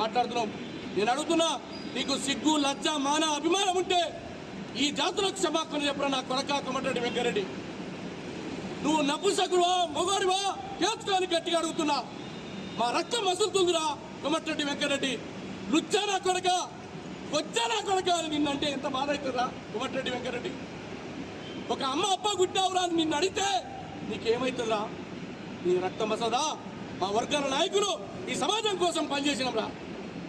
మాట్లాడుతున్నాం. నేను అడుగుతున్నా నీకు సిగ్గు లజ్జ మాన అభిమానం ఉంటే ఈ జాతులకు క్షమాపణ చెప్పరా నా కొరక కొమటరెడ్డి వెంకరెడ్డి? నువ్వు నపుసకుడువా మొగోడివా? తేల్చుకొని గట్టిగా అడుగుతున్నా. మా రక్తం మసులుతుందిరా కొమటరెడ్డి వెంకరెడ్డి. లుచ్చానా కొరక వచ్చానా కొరక అని నిన్నంటే ఎంత బాధ అవుతుందా కొమటరెడ్డి వెంకరెడ్డి? ఒక అమ్మ అప్ప గుడ్డావురా అని నిన్ను అడిగితే నీకేమవుతుందా నీ రక్తం మసదా మా వర్గాల నాయకులు ఈ సమాజం కోసం పనిచేసినాంరా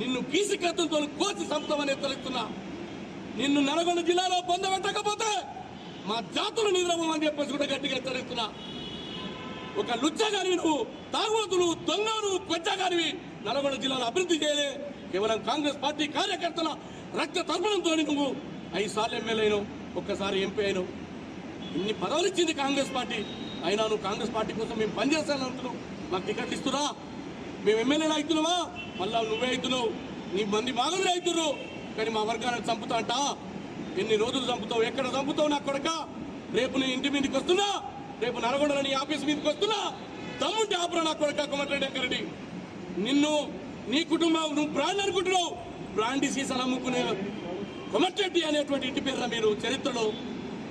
నిన్ను కీసి కోసి సంపుతామని హెచ్చరిస్తున్నా. నిన్ను నల్గొండ జిల్లాలో పొందబెట్టకపోతే మా జాతులు నిద్రమని చెప్పేసి కూడా గట్టిగా హెచ్చరిస్తున్నా. ఒక లుచ్చగానివి నువ్వు తాగుబోతులు దొంగలు కొచ్చగానివి నల్గొండ జిల్లాలో అభివృద్ధి చేయలే. కేవలం కాంగ్రెస్ పార్టీ కార్యకర్తల రక్త తర్పణంతో నువ్వు ఐదు సార్లు ఎమ్మెల్యే అయినావు ఒక్కసారి ఎంపీ అయినావు. ఇన్ని పదవులు ఇచ్చింది కాంగ్రెస్ పార్టీ. అయినా నువ్వు కాంగ్రెస్ పార్టీ కోసం మేము పనిచేస్తాను అంటున్నావు. మాకు టికెట్ ఇస్తున్నా మేము ఎమ్మెల్యేలు అవుతున్నావా? మళ్ళా నువ్వే అవుతున్నావు. నీ మంది మాగలు అవుతున్నారు కానీ మా వర్గాన్ని చంపుతా అంట ఎన్ని రోజులు చంపుతావు? ఎక్కడ చంపుతావు నా కొడక? రేపు నీ ఇంటి మీదకి వస్తున్నా? రేపు నల్గొండలో నీ ఆఫీస్ మీదకి వస్తున్నా? దమ్ముంటే ఆపరా నా కొడక కొమటిరెడ్డి వెంకరెడ్డి నిన్ను నీ కుటుంబం నువ్వు బ్రాండ్ అనుకుంటున్నావు. బ్రాండ్ సీసాలు అమ్ముకునే కొమటిరెడ్డి అనేటువంటి ఇంటి పేరు మీరు చరిత్రలో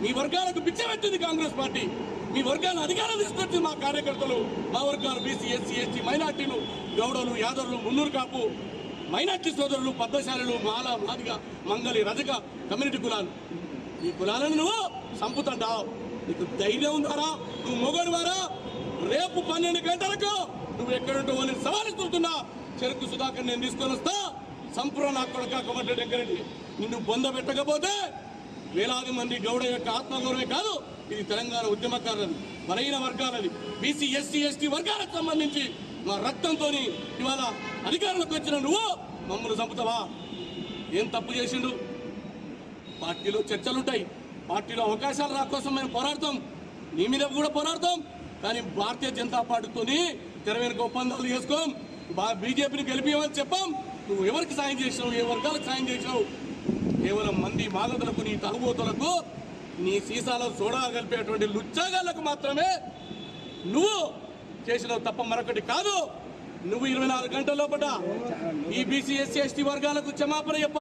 మీ వర్గాలకు పిచ్చబెట్టింది కాంగ్రెస్ పార్టీ. మీ వర్గాన్ని అధికారం తీసుకొచ్చింది మా కార్యకర్తలు మా వర్గాలు బీసీ ఎస్సీ ఎస్టీ మైనార్టీలు గౌడలు యాదవులు మున్నూరు కాపు మైనార్టీ సోదరులు పద్మశాలులు మాల మాదిగ మంగలి రజక కమ్యూనిటీ కులాలు. ఈ కులాలను నువ్వు సంపుతంటావు. నీకు ధైర్యం ఉందారా? నువ్వు మొగడువారా రేపు పన్నెండు గంటలకు నువ్వు ఎక్కడుంటావు అని సవాలిస్తున్నా చెరుకు సుధాకర్ నేను తీసుకొని వస్తా. సంపూర్ణ నా కొడక కొమటి నిన్ను నిన్ను బొందబెట్టకపోతే వేలాది మంది గౌడ యొక్క ఆత్మగౌరవే కాదు. ఇది తెలంగాణ ఉద్యమకారులది బలహీన వర్గాలది బీసీ ఎస్సీ ఎస్టీ వర్గాలకు సంబంధించి మా రక్తంతో ఇవాళ అధికారంలోకి వచ్చిన నువ్వు మమ్మల్ని చంపుతావా? ఏం తప్పు చేసిండు? పార్టీలో చర్చలుంటాయి. పార్టీలో అవకాశాలు రా కోసం మేము పోరాడతాం. నీ మీద కూడా పోరాడతాం. కానీ భారతీయ జనతా పార్టీతోని తెరవైన ఒప్పందాలు చేసుకోం. బా బీజేపీని గెలిపియమని చెప్పాం. నువ్వు ఎవరికి సాయం చేసినావు? ఏ వర్గాలకు సాయం చేసినావు? కేవలం మంది మాగదులకు నీ తగుబోతులకు నీ సీసాలో సోడా కలిపేటువంటి లుచ్చాగాళ్ళకు మాత్రమే నువ్వు చేసినవు తప్ప మరొకటి కాదు. నువ్వు ఇరవై నాలుగు గంటల లోపల ఈ బీసీ ఎస్సీ ఎస్టీ వర్గాలకు క్షమాపణ చెప్ప